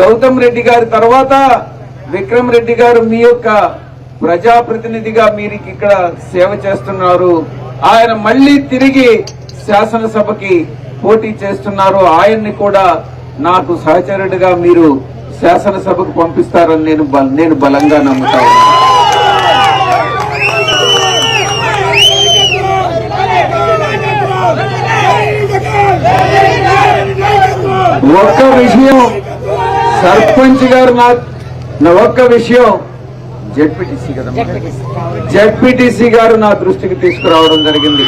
గౌతమ్ రెడ్డి గారి తర్వాత విక్రమ్ రెడ్డి గారు మీ యొక్క ప్రజాప్రతినిధిగా మీరు ఇక్కడ సేవ చేస్తున్నారు. ఆయన మళ్ళీ తిరిగి శాసనసభకి పోటీ చేస్తున్నారు. ఆయన్ని కూడా నాకు సహచరుడిగా మీరు శాసనసభకు పంపిస్తారని నేను నేను బలంగా నమ్ముతాను ఒక్క విషయం సర్పంచ్ గారు నా ఒక్క విషయం. జడ్పీటీసీ కదా జడ్పీటీసీ గారు నా దృష్టికి తీసుకురావడం జరిగింది.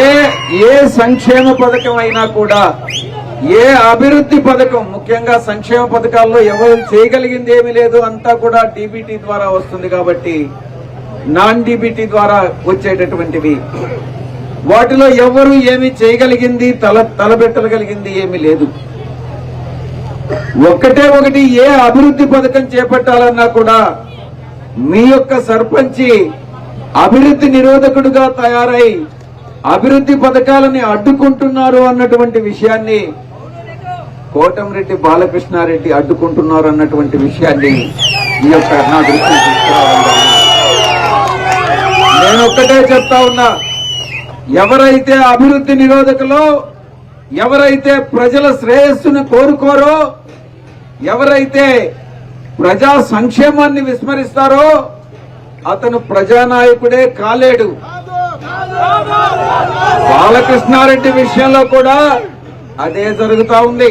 ఏ ఏ సంక్షేమ పథకం అయినా కూడా ఏ అభివృద్ధి పథకం ముఖ్యంగా సంక్షేమ పథకాల్లో ఎవరు చేయగలిగింది ఏమీ లేదు అంతా కూడా డీబీటీ ద్వారా వస్తుంది కాబట్టి నాన్ డీబీటీ ద్వారా వచ్చేటటువంటివి. వాటిలో ఎవరు ఏమి చేయగలిగింది తల తలబెట్టగలిగింది ఏమీ లేదు. ఒక్కటే ఒకటి ఏ అభివృద్ధి పథకం చేపట్టాలన్నా కూడా మీ యొక్క సర్పంచి అభివృద్ధి నిరోధకుడుగా తయారై అభివృద్ధి పథకాలని అడ్డుకుంటున్నారు అన్నటువంటి విషయాన్ని కోటంరెడ్డి బాలకృష్ణారెడ్డి అడ్డుకుంటున్నారు అన్నటువంటి విషయాన్ని ఈ యొక్క నా దృష్టి నేను ఒక్కటే చెప్తా ఉన్నా ఎవరైతే అభివృద్ధి నిరోధకులో ఎవరైతే ప్రజల శ్రేయస్సును కోరుకోరో ఎవరైతే ప్రజా సంక్షేమాన్ని విస్మరిస్తారో అతను ప్రజానాయకుడే కాలేడు. బాలకృష్ణారెడ్డి విషయంలో కూడా అదే జరుగుతా ఉంది.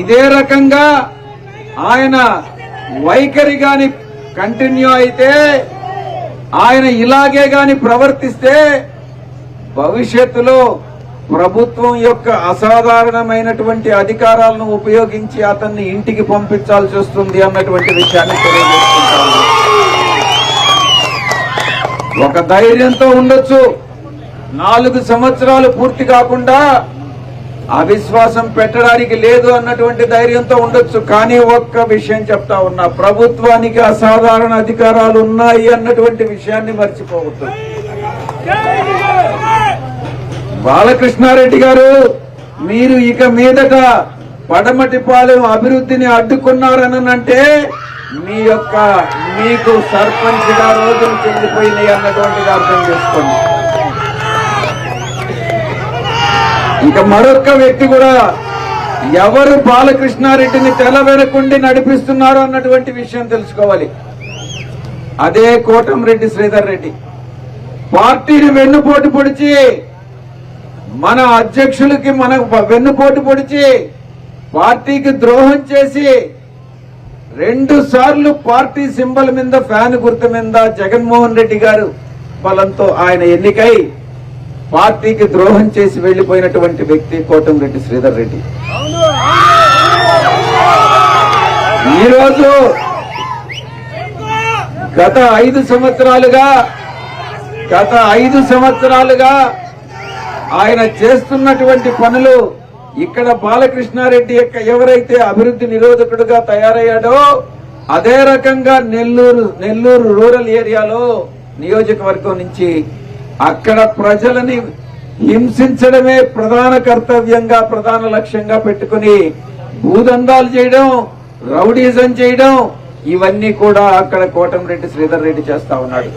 ఇదే రకంగా ఆయన వైఖరి గాని కంటిన్యూ అయితే ఆయన ఇలాగే గాని ప్రవర్తిస్తే భవిష్యత్తులో ప్రభుత్వం యొక్క అసాధారణమైనటువంటి అధికారాలను ఉపయోగించి అతన్ని ఇంటికి పంపించాల్సి వస్తుంది అన్నటువంటి విషయాన్ని తెలియజేసుకుంటాను ఒక ధైర్యంతో ఉండొచ్చు. నాలుగు సంవత్సరాలు పూర్తి కాకుండా అవిశ్వాసం పెట్టడానికి లేదు అన్నటువంటి ధైర్యంతో ఉండొచ్చు. కానీ ఒక్క విషయం చెప్తా ఉన్నా ప్రభుత్వానికి అసాధారణ అధికారాలు ఉన్నాయి అన్నటువంటి విషయాన్ని మర్చిపోవద్దు. బాలకృష్ణారెడ్డి గారు మీరు ఇక మీదట పడమటిపాలెం అభివృద్ధిని అడ్డుకున్నారనంటే మీ యొక్క మీకు సర్పంచ్గా రోజులు చెందిపోయినాయి అన్నటువంటిది అర్థం చేసుకోండి. ఇక మరొక్క వ్యక్తి కూడా ఎవరు బాలకృష్ణారెడ్డిని తెలవెనకుండి నడిపిస్తున్నారు అన్నటువంటి విషయం తెలుసుకోవాలి. అదే కోటంరెడ్డి శ్రీధర్ రెడ్డి. పార్టీని వెన్నుపోటు పొడిచి మన అధ్యక్షులకి మనకు వెన్నుపోటు పొడిచి పార్టీకి ద్రోహం చేసి రెండు సార్లు పార్టీ సింబల్ మీద ఫ్యాన్ గుర్తు మీద జగన్మోహన్ రెడ్డి గారు బలంతో ఆయన ఎన్నికై పార్టీకి ద్రోహం చేసి వెళ్ళిపోయినటువంటి వ్యక్తి కోటంరెడ్డి శ్రీధర్ రెడ్డి. ఈరోజు గత ఐదు సంవత్సరాలుగా గత ఐదు సంవత్సరాలుగా ఆయన చేస్తున్నటువంటి పనులు ఇక్కడ బాలకృష్ణారెడ్డి యొక్క ఎవరైతే అభివృద్ధి నిరోధకుడుగా తయారయ్యాడో అదే రకంగా నెల్లూరు నెల్లూరు రూరల్ ఏరియాలో నియోజకవర్గం నుంచి అక్కడ ప్రజలని హింసించడమే ప్రధాన కర్తవ్యంగా ప్రధాన లక్ష్యంగా పెట్టుకుని భూదందాలు చేయడం రౌడీజం చేయడం ఇవన్నీ కూడా అక్కడ కోటంరెడ్డి శ్రీధర్ రెడ్డి చేస్తా ఉన్నాడు.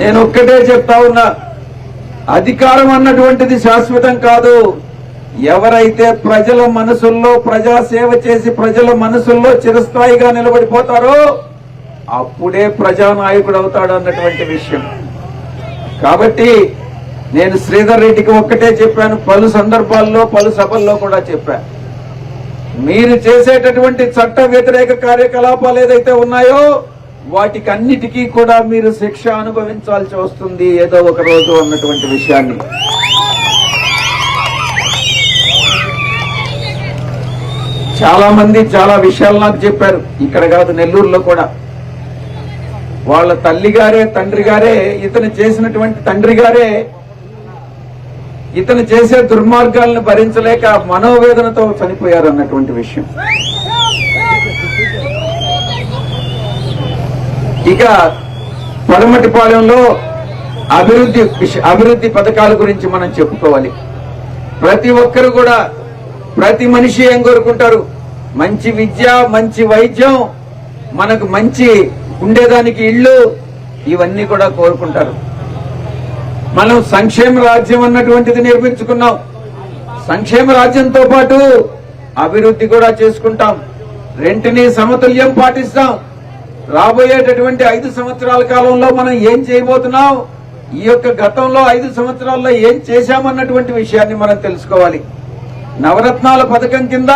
నేను ఒక్కటే చెప్తా ఉన్నా అధికారం అన్నటువంటిది శాశ్వతం కాదు. ఎవరైతే ప్రజల మనసుల్లో ప్రజాసేవ చేసి ప్రజల మనసుల్లో చిరస్థాయిగా నిలబడిపోతారో అప్పుడే ప్రజానాయకుడు అవుతాడు అన్నటువంటి విషయం. కాబట్టి నేను శ్రీధర్ రెడ్డికి ఒక్కటే చెప్పాను పలు సందర్భాల్లో పలు సభల్లో కూడా చెప్పాను మీరు చేసేటటువంటి చట్ట వ్యతిరేక కార్యకలాపాలు ఏదైతే ఉన్నాయో వాటికి అన్నిటికీ కూడా మీరు శిక్ష అనుభవించాల్సి వస్తుంది ఏదో ఒక రోజు అన్నటువంటి విషయాన్ని. చాలా మంది చాలా విషయాలు నాకు చెప్పారు. ఇక్కడ కాదు నెల్లూరులో కూడా. వాళ్ళ తల్లి గారే తండ్రి గారే ఇతను చేసినటువంటి తండ్రి గారే ఇతను చేసే దుర్మార్గాలను భరించలేక మనోవేదనతో చనిపోయారు అన్నటువంటి విషయం. ఇక పడమటిపాలెంలో అభివృద్ధి అభివృద్ధి పథకాల గురించి మనం చెప్పుకోవాలి. ప్రతి ఒక్కరు కూడా ప్రతి మనిషి ఏం కోరుకుంటారు? మంచి విద్య మంచి వైద్యం మనకు మంచి ఉండేదానికి ఇళ్ళు ఇవన్నీ కూడా కోరుకుంటారు. మనం సంక్షేమ రాజ్యం అన్నటువంటిది నిర్మించుకున్నాం. సంక్షేమ రాజ్యంతో పాటు అభివృద్ధి కూడా చేసుకుంటాం. రెంటిని సమతుల్యం పాటిస్తాం. రాబోయేటటువంటి ఐదు సంవత్సరాల కాలంలో మనం ఏం చేయబోతున్నాం? ఈ యొక్క గతంలో ఐదు సంవత్సరాల్లో ఏం చేశామన్నటువంటి విషయాన్ని మనం తెలుసుకోవాలి. నవరత్నాల పథకం కింద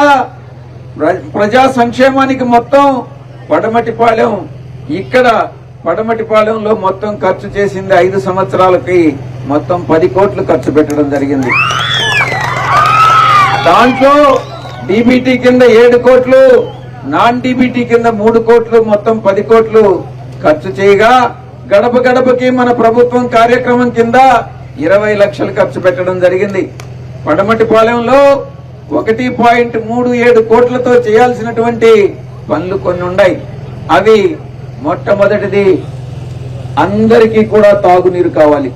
ప్ర- ప్రజా సంక్షేమానికి మొత్తం పడమటిపాలెం ఇక్కడ పడమటిపాలెంలో మొత్తం ఖర్చు చేసింది ఐదు సంవత్సరాలకి మొత్తం పది కోట్లు ఖర్చు పెట్టడం జరిగింది. దాంట్లో డీబీటీ కింద ఏడు కోట్లు నాన్ డీబీటీ కింద మూడు కోట్లు మొత్తం పది కోట్లు ఖర్చు చేయగా గడప గడపకి మన ప్రభుత్వం కార్యక్రమం కింద ఇరవై లక్షలు ఖర్చు పెట్టడం జరిగింది. పడమటిపాలెంలో ఒకటి పాయింట్ మూడు ఏడు కోట్లతో చేయాల్సినటువంటి పనులు కొన్ని ఉన్నాయి. అవి మొట్టమొదటిది అందరికీ కూడా తాగునీరు కావాలి.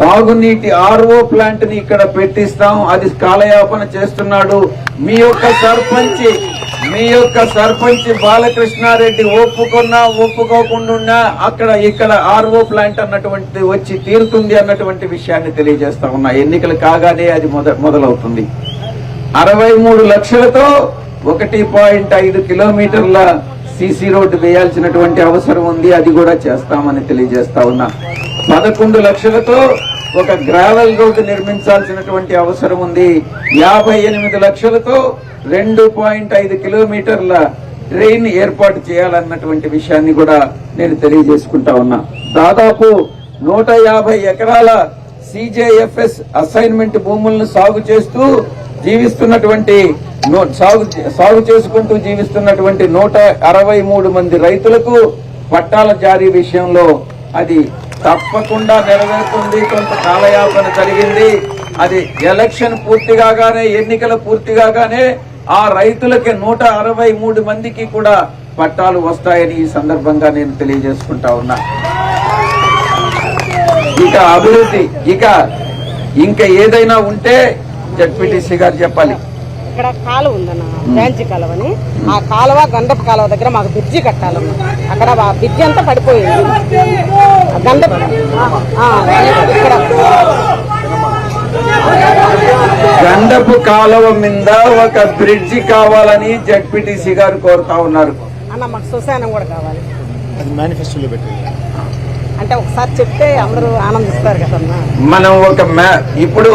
తాగునీటి ఆర్ఓ ప్లాంట్ని ఇక్కడ పెట్టిస్తాం. అది కాలయాపన చేస్తున్నాడు. మీ యొక్క సర్పంచ్ మీ యొక్క సర్పంచ్ బాలకృష్ణారెడ్డి ఒప్పుకున్నా ఒప్పుకోకుండా అక్కడ ఇక్కడ ఆర్ఓ ప్లాంట్ అన్నటువంటి వచ్చి తీరుతుంది అన్నటువంటి విషయాన్ని తెలియజేస్తా ఉన్నా. ఎన్నికలు కాగానే అది మొద మొదలవుతుంది. అరవై మూడు లక్షలతో ఒకటి పాయింట్ ఐదు కిలోమీటర్ల సిసి రోడ్డు వేయాల్సినటువంటి అవసరం ఉంది అది కూడా చేస్తామని తెలియజేస్తా ఉన్నా. పదకొండు లక్షలతో ఒక గ్రావెల్ రోడ్డు నిర్మించాల్సినటువంటి అవసరం ఉంది. యాభై ఎనిమిది లక్షలతో రెండు పాయింట్ ఐదు కిలోమీటర్ల ట్రైన్ ఏర్పాటు చేయాలన్నటువంటి విషయాన్ని కూడా నేను తెలియజేసుకుంటా ఉన్నా. దాదాపు నూట యాభై ఎకరాల సిజేఎఫ్ఎస్ అసైన్మెంట్ భూములను సాగు చేస్తూ జీవిస్తున్నటువంటి సాగు సాగు చేసుకుంటూ జీవిస్తున్నటువంటి నూట అరవై మూడు మంది రైతులకు పట్టాల జారీ విషయంలో అది తప్పకుండా నెరవేరుతుంది. కొంత కాలయాపన జరిగింది. అది ఎలక్షన్ పూర్తి కాగానే ఎన్నికలు పూర్తి కాగానే ఆ రైతులకి నూట అరవై మూడు మందికి కూడా పట్టాలు వస్తాయని ఈ సందర్భంగా నేను తెలియజేసుకుంటా ఉన్నా. ఇక అభివృద్ధి ఇక ఇంకా ఏదైనా ఉంటే జడ్పీటీసీ గారు చెప్పాలి. ఇక్కడ కాలువ ఉందన్న బ్రాంచ్ కాలువ అని ఆ కాలువ గంధపు కాలువ దగ్గర మాకు బ్రిడ్జి కట్టాలన్న అక్కడ ఆ బ్రిడ్జి అంతా పడిపోయింది. ఆ గంధపు ఆ, ఇక్కడ. గండపు కాలువ మీద ఒక బ్రిడ్జి కావాలని జడ్పీటీసీ గారు కోరుతా ఉన్నారు. అన్న మాకు శ్మశానం కూడా కావాలి. అది మేనిఫెస్టోలో పెట్టింది అంటే ఒకసారి చెప్తే అందరూ ఆనందిస్తారు కదన్నా. మనం ఒక మ్యా ఇప్పుడు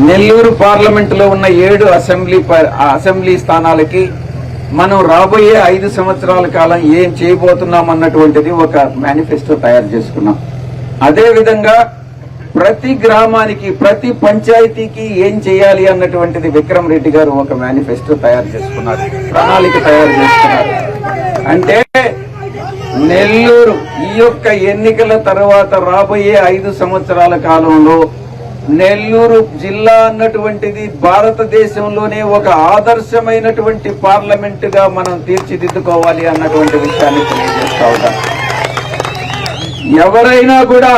నెల్లూరు పార్లమెంట్లో ఉన్న ఏడు అసెంబ్లీ ప- అసెంబ్లీ స్థానాలకి మనం రాబోయే ఐదు సంవత్సరాల కాలం ఏం చేయబోతున్నాం అన్నటువంటిది ఒక మేనిఫెస్టో తయారు చేసుకున్నాం. అదేవిధంగా ప్రతి గ్రామానికి ప్రతి పంచాయతీకి ఏం చేయాలి అన్నటువంటిది విక్రమ్ రెడ్డి గారు ఒక మేనిఫెస్టో తయారు చేసుకున్నారు ప్రణాళిక తయారు చేసుకున్నారు. అంటే నెల్లూరు ఈ యొక్క ఎన్నికల తర్వాత రాబోయే ఐదు సంవత్సరాల కాలంలో నెల్లూరు జిల్లా అన్నటువంటిది భారతదేశంలోనే ఒక ఆదర్శమైనటువంటి పార్లమెంట్గా మనం తీర్చిదిద్దుకోవాలి అన్నటువంటి విషయాన్ని తెలియజేస్తా ఉంటాం ఎవరైనా కూడా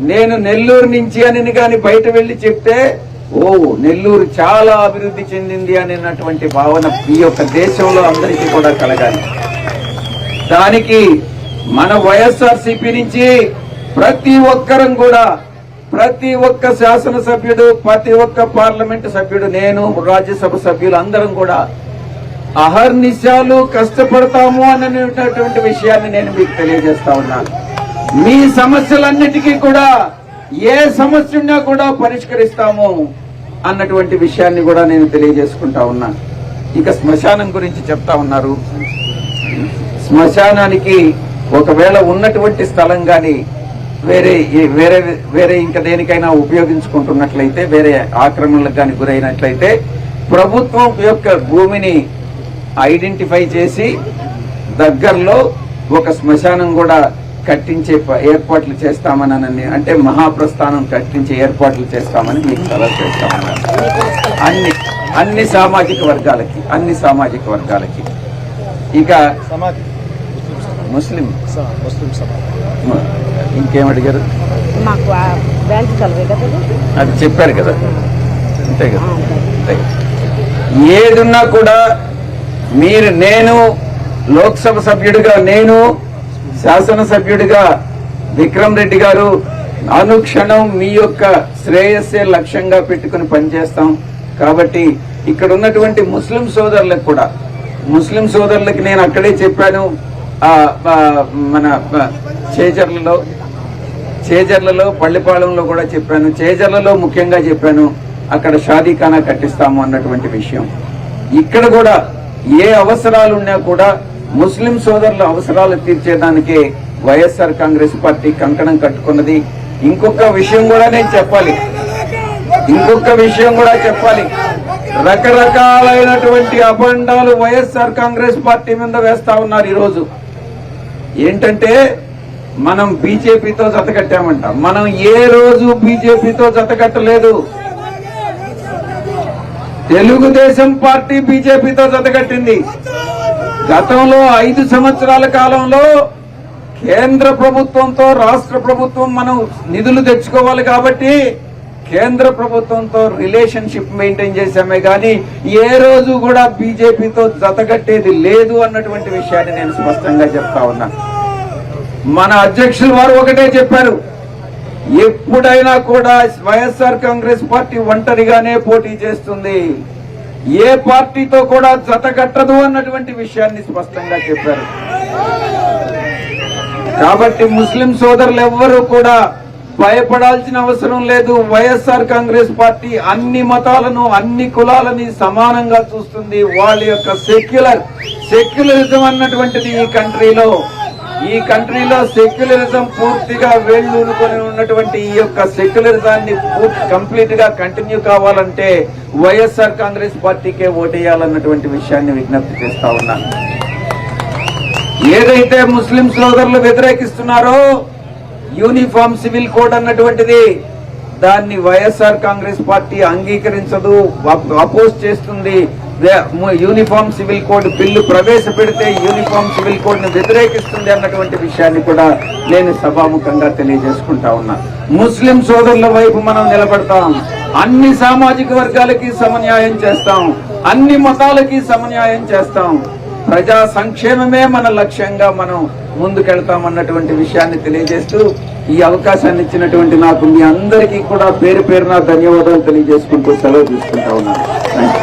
నేను నెల్లూరు నుంచి అని కానీ బయట వెళ్ళి చెప్తే ఓ నెల్లూరు చాలా అభివృద్ధి చెందింది అనేటువంటి భావన ఈ యొక్క దేశంలో అందరికీ కూడా కలగాలి. దానికి మన వైఎస్ఆర్సీపీ నుంచి ప్రతి ఒక్కరం కూడా ప్రతి ఒక్క శాసనసభ్యుడు ప్రతి ఒక్క పార్లమెంట్ సభ్యుడు నేను రాజ్యసభ సభ్యులు అందరం కూడా అహర్నిశాలు కష్టపడతాము అనేటటువంటి విషయాన్ని నేను మీకు తెలియజేస్తా ఉన్నాను మీ సమస్యలన్నిటికీ కూడా ఏ సమస్య ఉన్నా కూడా పరిష్కరిస్తాము అన్నటువంటి విషయాన్ని కూడా నేను తెలియజేసుకుంటా ఉన్నాను ఇక శ్మశానం గురించి చెప్తా ఉన్నారు. శ్మశానానికి ఒకవేళ ఉన్నటువంటి స్థలం కానీ వేరే వేరే వేరే ఇంకా దేనికైనా ఉపయోగించుకుంటున్నట్లయితే వేరే ఆక్రమణలకు కానీ గురైనట్లయితే ప్రభుత్వం యొక్క భూమిని ఐడెంటిఫై చేసి దగ్గరలో ఒక శ్మశానం కూడా కట్టించే ఏర్పాట్లు చేస్తామని అంటే మహాప్రస్థానం కట్టించే ఏర్పాట్లు చేస్తామని మీకు సలహా చేస్తామన్నారు అన్ని అన్ని సామాజిక వర్గాలకి అన్ని సామాజిక వర్గాలకి. ఇక ముస్లిం. ముస్లిం ఇంకేం అడిగారు? మాకు కలవే కదా? అది? చెప్పారు కదా. అంతే కదా. అంతే. ఏదున్నా కూడా మీరు నేను లోక్సభ సభ్యుడిగా నేను శాసనసభ్యుడిగా విక్రమ్ రెడ్డి గారు అనుక్షణం మీ యొక్క శ్రేయస్సే లక్ష్యంగా పెట్టుకుని పనిచేస్తాం. కాబట్టి ఇక్కడ ఉన్నటువంటి ముస్లిం సోదరులకు కూడా ముస్లిం సోదరులకి నేను అక్కడే చెప్పాను మన ఆ, చేజర్లలో పల్లెపాలెంలో కూడా చెప్పాను. చేజర్లలో ముఖ్యంగా చెప్పాను అక్కడ షాదీఖానా కట్టిస్తాము అన్నటువంటి విషయం. ఇక్కడ కూడా ఏ అవసరాలు ఉన్నా కూడా ముస్లిం సోదరుల అవసరాలు తీర్చేదానికే వైఎస్ఆర్ కాంగ్రెస్ పార్టీ కంకణం కట్టుకున్నది. ఇంకొక విషయం కూడా నేను చెప్పాలి. ఇంకొక విషయం కూడా చెప్పాలి. రకరకాలైనటువంటి అబండాలు వైఎస్ఆర్ కాంగ్రెస్ పార్టీ మీద వేస్తా ఉన్నారు ఈరోజు. ఏంటంటే మనం బీజేపీతో జతకట్టామంట మనం ఏ రోజు బీజేపీతో జతకట్టలేదు తెలుగుదేశం పార్టీ బీజేపీతో జతకట్టింది గతంలో ఐదు సంవత్సరాల కాలంలో కేంద్ర ప్రభుత్వంతో రాష్ట్ర ప్రభుత్వం మనం నిధులు తెచ్చుకోవాలి కాబట్టి కేంద్ర ప్రభుత్వంతో రిలేషన్షిప్ మెయింటైన్ చేశామే కానీ ఏ రోజు కూడా బీజేపీతో జతకట్టేది లేదు అన్నటువంటి విషయాన్ని నేను స్పష్టంగా చెప్తా ఉన్నాను మన అధ్యక్షులు వారు ఒకటే చెప్పారు. ఎప్పుడైనా కూడా వైఎస్ఆర్ కాంగ్రెస్ పార్టీ ఒంటరిగానే పోటీ చేస్తుంది. ఏ పార్టీతో కూడా జతకట్టదు అన్నటువంటి విషయాన్ని స్పష్టంగా చెప్పారు. కాబట్టి ముస్లిం సోదరులు ఎవ్వరూ కూడా భయపడాల్సిన అవసరం లేదు. వైఎస్ఆర్ కాంగ్రెస్ పార్టీ అన్ని మతాలను అన్ని కులాలని సమానంగా చూస్తుంది. వాళ్ళ యొక్క సెక్యులర్ సెక్యులరిజం అన్నటువంటిది ఈ కంట్రీలో. ఈ కంట్రీలో సెక్యులరిజం పూర్తిగా వేళ్ళూనుకొని ఉన్నటువంటి ఈ యొక్క సెక్యులరిజాన్ని పూర్తి కంప్లీట్గా కంటిన్యూ కావాలంటే వైఎస్ఆర్ కాంగ్రెస్ పార్టీకే ఓటేయాలన్నటువంటి విషయాన్ని విజ్ఞప్తి చేస్తా ఉన్నాను ఏదైతే ముస్లిం సోదరులు వ్యతిరేకిస్తున్నారో యూనిఫామ్ సివిల్ కోడ్ అన్నటువంటిది దాన్ని వైఎస్ఆర్ కాంగ్రెస్ పార్టీ అంగీకరించదు అపోజ్ చేస్తుంది యూనిఫామ్ సివిల్ కోడ్ బిల్లు ప్రవేశపెడితే యూనిఫామ్ సివిల్ కోడ్ను వ్యతిరేకిస్తుంది అన్నటువంటి విషయాన్ని కూడా నేను సభాముఖంగా తెలియజేసుకుంటా ఉన్నా. ముస్లిం సోదరుల వైపు మనం నిలబడతాం. అన్ని సామాజిక వర్గాలకి సమన్యాయం చేస్తాం. అన్ని మతాలకి సమన్యాయం చేస్తాం. ప్రజా సంక్షేమమే మన లక్ష్యంగా మనం ముందుకెళ్తాం అన్నటువంటి విషయాన్ని తెలియజేస్తూ ఈ అవకాశాన్ని ఇచ్చినటువంటి నాకు మీ అందరికీ కూడా పేరు పేరున ధన్యవాదాలు తెలియజేసుకుంటూ సెలవు తీసుకుంటా ఉన్నాను